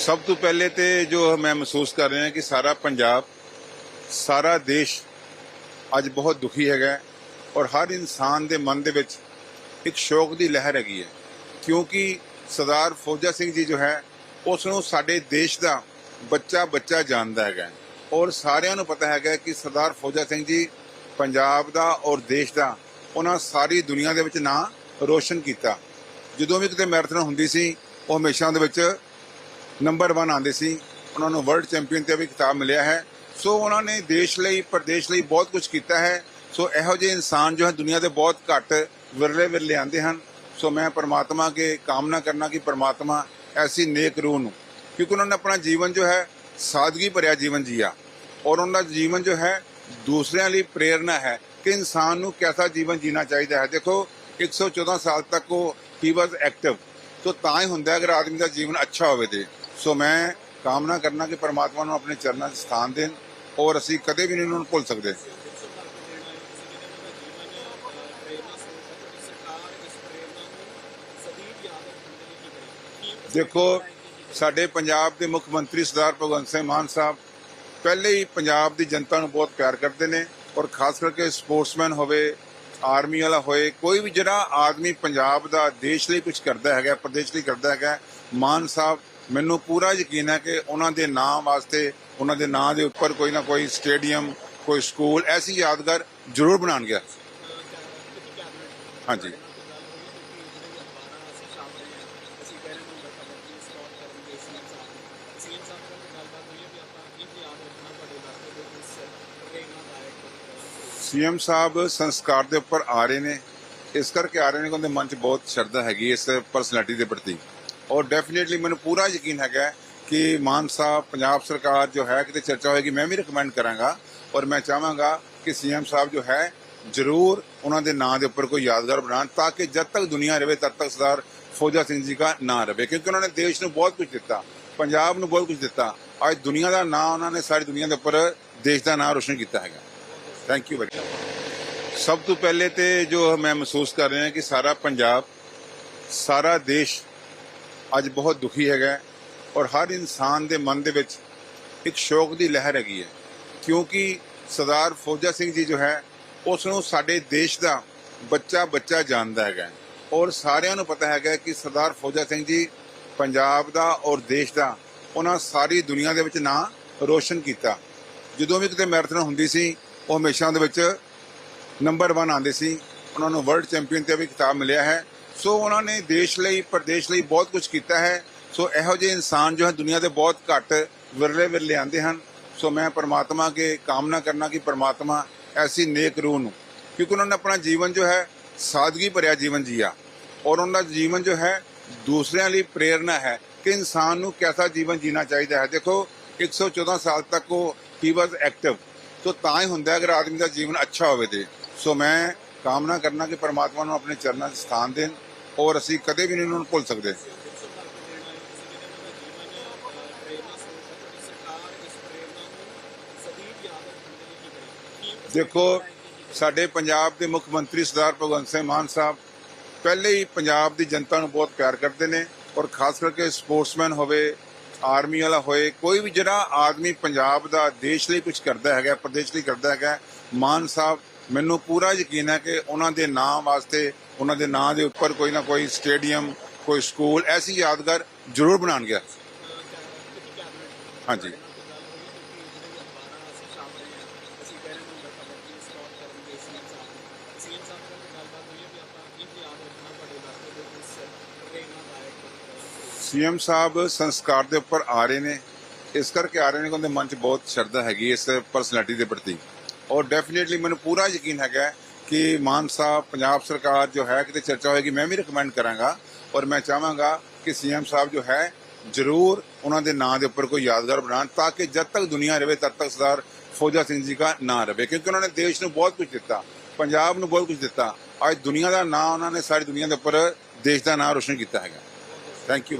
ਸਭ ਤੋਂ ਪਹਿਲੇ ਤੇ ਜੋ ਮੈਂ ਮਹਿਸੂਸ ਕਰ ਰਿਹਾ ਕਿ ਸਾਰਾ ਪੰਜਾਬ, ਸਾਰਾ ਦੇਸ਼ ਅੱਜ ਬਹੁਤ ਦੁਖੀ ਹੈਗਾ ਔਰ ਹਰ ਇਨਸਾਨ ਦੇ ਮਨ ਦੇ ਵਿੱਚ ਇੱਕ ਸ਼ੋਕ ਦੀ ਲਹਿਰ ਹੈਗੀ ਹੈ। ਕਿਉਂਕਿ ਸਰਦਾਰ ਫੌਜਾ ਸਿੰਘ ਜੀ ਜੋ ਹੈ ਉਸ ਨੂੰ ਸਾਡੇ ਦੇਸ਼ ਦਾ ਬੱਚਾ ਬੱਚਾ ਜਾਣਦਾ ਹੈਗਾ ਔਰ ਸਾਰਿਆਂ ਨੂੰ ਪਤਾ ਹੈਗਾ ਕਿ ਸਰਦਾਰ ਫੌਜਾ ਸਿੰਘ ਜੀ ਪੰਜਾਬ ਦਾ ਔਰ ਦੇਸ਼ ਦਾ ਉਹਨਾਂ ਸਾਰੀ ਦੁਨੀਆ ਦੇ ਵਿੱਚ ਨਾਂ ਰੋਸ਼ਨ ਕੀਤਾ। ਜਦੋਂ ਵੀ ਕਿਤੇ ਮੈਰਾਥਨ ਹੁੰਦੀ ਸੀ, ਉਹ ਹਮੇਸ਼ਾ ਦੇ ਵਿੱਚ ਨੰਬਰ 1 ਆਉਂਦੇ ਸੀ। ਉਹਨਾਂ ਨੂੰ ਵਰਲਡ ਚੈਂਪੀਅਨ ਤੇ ਵੀ ਖਿਤਾਬ ਮਿਲਿਆ ਹੈ। ਸੋ ਉਹਨਾਂ ਨੇ ਦੇਸ਼ ਲਈ, ਪ੍ਰਦੇਸ਼ ਲਈ ਬਹੁਤ ਕੁਝ ਕੀਤਾ ਹੈ। ਸੋ ਇਹੋ ਜਿਹੇ ਇਨਸਾਨ ਜੋ ਹੈ ਦੁਨੀਆ ਦੇ ਬਹੁਤ ਘੱਟ ਵਿਰਲੇ ਵਿਰਲੇ ਆਉਂਦੇ ਹਨ। ਸੋ ਮੈਂ ਪਰਮਾਤਮਾ ਕੇ ਕਾਮਨਾ ਕਰਨਾ ਕਿ ਪਰਮਾਤਮਾ ਐਸੀ ਨੇਕ ਰੂਹ ਨੂੰ, ਕਿਉਂਕਿ ਉਹਨਾਂ ਨੇ ਆਪਣਾ ਜੀਵਨ ਜੋ ਹੈ ਸਾਦਗੀ ਭਰਿਆ ਜੀਵਨ ਜੀਆ। ਔਰ ਉਹਨਾਂ ਦਾ ਜੀਵਨ ਜੋ ਹੈ ਦੂਸਰਿਆਂ ਲਈ ਪ੍ਰੇਰਣਾ ਹੈ ਕਿ ਇਨਸਾਨ ਨੂੰ ਕਿਹਦਾ ਜੀਵਨ ਜੀਣਾ ਚਾਹੀਦਾ ਹੈ। ਦੇਖੋ 114 ਸਾਲ ਤੱਕ ਉਹ ਹੀ ਵਾਸ ਐਕਟਿਵ ਸੋ ਤਾਂ ਹੀ ਹੁੰਦਾ ਅਗਰ ਆਦਮੀ ਦਾ ਜੀਵਨ ਅੱਛਾ ਹੋਵੇ ਤੇ। ਸੋ ਮੈਂ ਕਾਮਨਾ ਕਰਨਾ ਕਿ ਪਰਮਾਤਮਾ ਨੂੰ ਆਪਣੇ ਚਰਨਾਂ 'ਚ ਸਥਾਨ ਦੇਣ ਔਰ ਅਸੀਂ ਕਦੇ ਵੀ ਨਹੀਂ ਉਹਨਾਂ ਨੂੰ ਭੁੱਲ ਸਕਦੇ। ਦੇਖੋ, ਸਾਡੇ ਪੰਜਾਬ ਦੇ ਮੁੱਖ ਮੰਤਰੀ ਸਰਦਾਰ ਭਗਵੰਤ ਸਿੰਘ ਮਾਨ ਸਾਹਿਬ ਪਹਿਲੇ ਹੀ ਪੰਜਾਬ ਦੀ ਜਨਤਾ ਨੂੰ ਬਹੁਤ ਪਿਆਰ ਕਰਦੇ ਨੇ ਔਰ ਖਾਸ ਕਰਕੇ ਸਪੋਰਟਸਮੈਨ ਹੋਵੇ, ਆਰਮੀ ਵਾਲਾ ਹੋਏ, ਕੋਈ ਵੀ ਜਿਹੜਾ ਆਦਮੀ ਪੰਜਾਬ ਦਾ, ਦੇਸ਼ ਲਈ ਕੁਝ ਕਰਦਾ ਹੈਗਾ, ਪ੍ਰਦੇਸ਼ ਲਈ ਕਰਦਾ ਹੈਗਾ, ਮਾਨ ਸਾਹਿਬ ਮੈਨੂੰ ਪੂਰਾ ਯਕੀਨ ਹੈ ਕਿ ਉਹਨਾਂ ਦੇ ਨਾਮ ਵਾਸਤੇ, ਉਹਨਾਂ ਦੇ ਨਾਂ ਦੇ ਉੱਪਰ ਕੋਈ ਨਾ ਕੋਈ ਸਟੇਡੀਅਮ, ਕੋਈ ਸਕੂਲ, ਐਸੀ ਯਾਦਗਾਰ ਜ਼ਰੂਰ ਬਣਾਉਣਗੇ। ਹਾਂਜੀ। ਸੀਐਮ ਸਾਹਿਬ ਸੰਸਕਾਰ ਦੇ ਉੱਪਰ ਆ ਰਹੇ ਨੇ। ਇਸ ਕਰਕੇ ਆ ਰਹੇ ਨੇ ਕਿ ਉਹਦੇ ਮਨ 'ਚ ਬਹੁਤ ਸ਼ਰਧਾ ਹੈਗੀ ਇਸ ਪਰਸਨੈਲਿਟੀ ਦੇ ਪ੍ਰਤੀ। ਔਰ ਡੈਫੀਨਿਟਲੀ ਮੈਨੂੰ ਪੂਰਾ ਯਕੀਨ ਹੈਗਾ ਕਿ ਮਾਨ ਸਾਹਿਬ, ਪੰਜਾਬ ਸਰਕਾਰ ਜੋ ਹੈ, ਕਿਤੇ ਚਰਚਾ ਹੋਏਗੀ, ਮੈਂ ਵੀ ਰეკਮੈਂਡ ਕਰਾਂਗਾ ਔਰ ਮੈਂ ਚਾਹਾਂਗਾ ਕਿ ਸੀਐਮ ਸਾਹਿਬ ਜੋ ਹੈ, ਜ਼ਰੂਰ ਉਹਨਾਂ ਦੇ ਨਾਂ ਦੇ ਉੱਪਰ ਕੋਈ ਯਾਦਗਾਰ ਬਣਾਉਣ ਤਾਂ ਕਿ ਜਦ ਤੱਕ ਦੁਨੀਆ ਰਹੇ ਤਦ ਤੱਕ ਸਰਦਾਰ ਫੌਜਾ ਸਿੰਘ ਜੀ ਦਾ ਨਾਂ ਰਹੇ ਕਿਉਂਕਿ ਉਹਨਾਂ ਨੇ ਦੇਸ਼ ਨੂੰ ਬਹੁਤ ਕੁਝ ਦਿੱਤਾ, ਪੰਜਾਬ ਨੂੰ ਬਹੁਤ ਕੁਝ ਦਿੱਤਾ। ਅੱਜ ਦੁਨੀਆ ਦਾ ਨਾਂ ਉਹਨਾਂ ਨੇ ਸਾਰੀ ਦੁਨੀਆ ਦੇ ਉੱਪਰ ਦੇਸ਼ ਦਾ ਨਾਂ ਰੋਸ਼ਨ ਕੀਤਾ ਹੈਗਾ। ਥੈਂਕ ਯੂ ਵੈਰੀ ਸਭ ਤੋਂ ਪਹਿਲੇ ਤੇ ਜੋ ਮੈਂ ਮਹਿਸੂਸ ਕਰ ਰਿਹਾ ਕਿ ਸਾਰਾ ਪੰਜਾਬ, ਸਾਰਾ ਦੇਸ਼ ਅੱਜ ਬਹੁਤ ਦੁਖੀ ਹੈਗਾ ਔਰ ਹਰ ਇਨਸਾਨ ਦੇ ਮਨ ਦੇ ਵਿੱਚ ਇੱਕ ਸ਼ੌਕ ਦੀ ਲਹਿਰ ਹੈਗੀ ਹੈ। ਕਿਉਂਕਿ ਸਰਦਾਰ ਫੌਜਾ ਸਿੰਘ ਜੀ ਜੋ ਹੈ ਉਸ ਨੂੰ ਸਾਡੇ ਦੇਸ਼ ਦਾ ਬੱਚਾ ਬੱਚਾ ਜਾਣਦਾ ਹੈਗਾ ਔਰ ਸਾਰਿਆਂ ਨੂੰ ਪਤਾ ਹੈਗਾ ਕਿ ਸਰਦਾਰ ਫੌਜਾ ਸਿੰਘ ਜੀ ਪੰਜਾਬ ਦਾ ਔਰ ਦੇਸ਼ ਦਾ ਉਹਨਾਂ ਸਾਰੀ ਦੁਨੀਆ ਦੇ ਵਿੱਚ ਨਾਂ ਰੋਸ਼ਨ ਕੀਤਾ। ਜਦੋਂ ਵੀ ਕਿਤੇ ਮੈਰਾਥਨ ਹੁੰਦੀ ਸੀ, ਉਹ ਹਮੇਸ਼ਾ ਦੇ ਵਿੱਚ ਨੰਬਰ 1 ਆਉਂਦੇ ਸੀ। ਉਹਨਾਂ ਨੂੰ ਵਰਲਡ ਚੈਂਪੀਅਨ ਤੇ ਵੀ ਖਿਤਾਬ ਮਿਲਿਆ ਹੈ। ਸੋ ਉਹਨਾਂ ਨੇ ਦੇਸ਼ ਲਈ, ਪ੍ਰਦੇਸ਼ ਲਈ ਬਹੁਤ ਕੁਝ ਕੀਤਾ ਹੈ। ਸੋ ਇਹੋ ਜਿਹੇ ਇਨਸਾਨ ਜੋ ਹੈ ਦੁਨੀਆ ਦੇ ਬਹੁਤ ਘੱਟ ਵਿਰਲੇ ਵਿਰਲੇ ਆਉਂਦੇ ਹਨ। ਸੋ ਮੈਂ ਪਰਮਾਤਮਾ ਕੇ ਕਾਮਨਾ ਕਰਨਾ ਕਿ ਪਰਮਾਤਮਾ ਐਸੀ ਨੇਕ ਰੂਹ ਨੂੰ, ਕਿਉਂਕਿ ਉਹਨਾਂ ਨੇ ਆਪਣਾ ਜੀਵਨ ਜੋ ਹੈ ਸਾਦਗੀ ਭਰਿਆ ਜੀਵਨ ਜੀਆ। ਔਰ ਉਹਨਾਂ ਦਾ ਜੀਵਨ ਜੋ ਹੈ ਦੂਸਰਿਆਂ ਲਈ ਪ੍ਰੇਰਣਾ ਹੈ ਕਿ ਇਨਸਾਨ ਨੂੰ ਕਿਹਦਾ ਜੀਵਨ ਜੀਣਾ ਚਾਹੀਦਾ ਹੈ। ਦੇਖੋ 114 ਸਾਲ ਤੱਕ ਉਹ ਹੀ ਵਾਸ ਐਕਟਿਵ ਸੋ ਤਾਂ ਹੀ ਹੁੰਦਾ ਅਗਰ ਆਦਮੀ ਦਾ ਜੀਵਨ ਅੱਛਾ ਹੋਵੇ ਤੇ। ਸੋ ਮੈਂ ਕਾਮਨਾ ਕਰਨਾ ਕਿ ਪਰਮਾਤਮਾ ਨੂੰ ਆਪਣੇ ਚਰਨਾਂ 'ਚ ਸਥਾਨ ਦੇਣ ਔਰ ਅਸੀਂ ਕਦੇ ਵੀ ਨਹੀਂ ਉਹਨਾਂ ਨੂੰ ਭੁੱਲ ਸਕਦੇ। ਦੇਖੋ, ਸਾਡੇ ਪੰਜਾਬ ਦੇ ਮੁੱਖ ਮੰਤਰੀ ਸਰਦਾਰ ਭਗਵੰਤ ਸਿੰਘ ਮਾਨ ਸਾਹਿਬ ਪਹਿਲੇ ਹੀ ਪੰਜਾਬ ਦੀ ਜਨਤਾ ਨੂੰ ਬਹੁਤ ਪਿਆਰ ਕਰਦੇ ਨੇ ਔਰ ਖਾਸ ਕਰਕੇ ਸਪੋਰਟਸਮੈਨ ਹੋਵੇ, ਆਰਮੀ ਵਾਲਾ ਹੋਏ, ਕੋਈ ਵੀ ਜਿਹੜਾ ਆਦਮੀ ਪੰਜਾਬ ਦਾ, ਦੇਸ਼ ਲਈ ਕੁਝ ਕਰਦਾ ਹੈਗਾ, ਪ੍ਰਦੇਸ਼ ਲਈ ਕਰਦਾ ਹੈਗਾ, ਮਾਨ ਸਾਹਿਬ ਮੈਨੂੰ ਪੂਰਾ ਯਕੀਨ ਹੈ ਕਿ ਉਹਨਾਂ ਦੇ ਨਾਂ ਵਾਸਤੇ, ਉਹਨਾਂ ਦੇ ਨਾਂ ਦੇ ਉੱਪਰ ਕੋਈ ਨਾ ਕੋਈ ਸਟੇਡੀਅਮ, ਕੋਈ ਸਕੂਲ, ਐਸੀ ਯਾਦਗਾਰ ਜ਼ਰੂਰ ਬਣਾਉਣਗੇ। ਹਾਂਜੀ। ਸੀਐਮ ਸਾਹਿਬ ਸੰਸਕਾਰ ਦੇ ਉੱਪਰ ਆ ਰਹੇ ਨੇ। ਇਸ ਕਰਕੇ ਆ ਰਹੇ ਨੇ ਕਿ ਉਹਦੇ ਮਨ 'ਚ ਬਹੁਤ ਸ਼ਰਧਾ ਹੈਗੀ ਇਸ ਪਰਸਨੈਲਿਟੀ ਦੇ ਪ੍ਰਤੀ। ਔਰ ਡੈਫੀਨਿਟਲੀ ਮੈਨੂੰ ਪੂਰਾ ਯਕੀਨ ਹੈਗਾ ਕਿ ਮਾਨ ਸਾਹਿਬ, ਪੰਜਾਬ ਸਰਕਾਰ ਜੋ ਹੈ, ਕਿਤੇ ਚਰਚਾ ਹੋਏਗੀ, ਮੈਂ ਵੀ ਰეკਮੈਂਡ ਕਰਾਂਗਾ ਔਰ ਮੈਂ ਚਾਹਾਂਗਾ ਕਿ ਸੀਐਮ ਸਾਹਿਬ ਜੋ ਹੈ, ਜ਼ਰੂਰ ਉਹਨਾਂ ਦੇ ਨਾਂ ਦੇ ਉੱਪਰ ਕੋਈ ਯਾਦਗਾਰ ਬਣਾਉਣ ਤਾਂ ਕਿ ਜਦ ਤੱਕ ਦੁਨੀਆ ਰਹੇ ਤਦ ਤੱਕ ਸਰਦਾਰ ਫੌਜਾ ਸਿੰਘ ਜੀ ਦਾ ਨਾਂ ਰਹੇ ਕਿਉਂਕਿ ਉਹਨਾਂ ਨੇ ਦੇਸ਼ ਨੂੰ ਬਹੁਤ ਕੁਝ ਦਿੱਤਾ, ਪੰਜਾਬ ਨੂੰ ਬਹੁਤ ਕੁਝ ਦਿੱਤਾ। ਅੱਜ ਦੁਨੀਆ ਦਾ ਨਾਂ, ਉਹਨਾਂ ਨੇ ਸਾਰੀ ਦੁਨੀਆ ਦੇ ਉੱਪਰ ਦੇਸ਼ ਦਾ ਨਾਂ ਰੋਸ਼ਨ ਕੀਤਾ ਹੈਗਾ। Thank you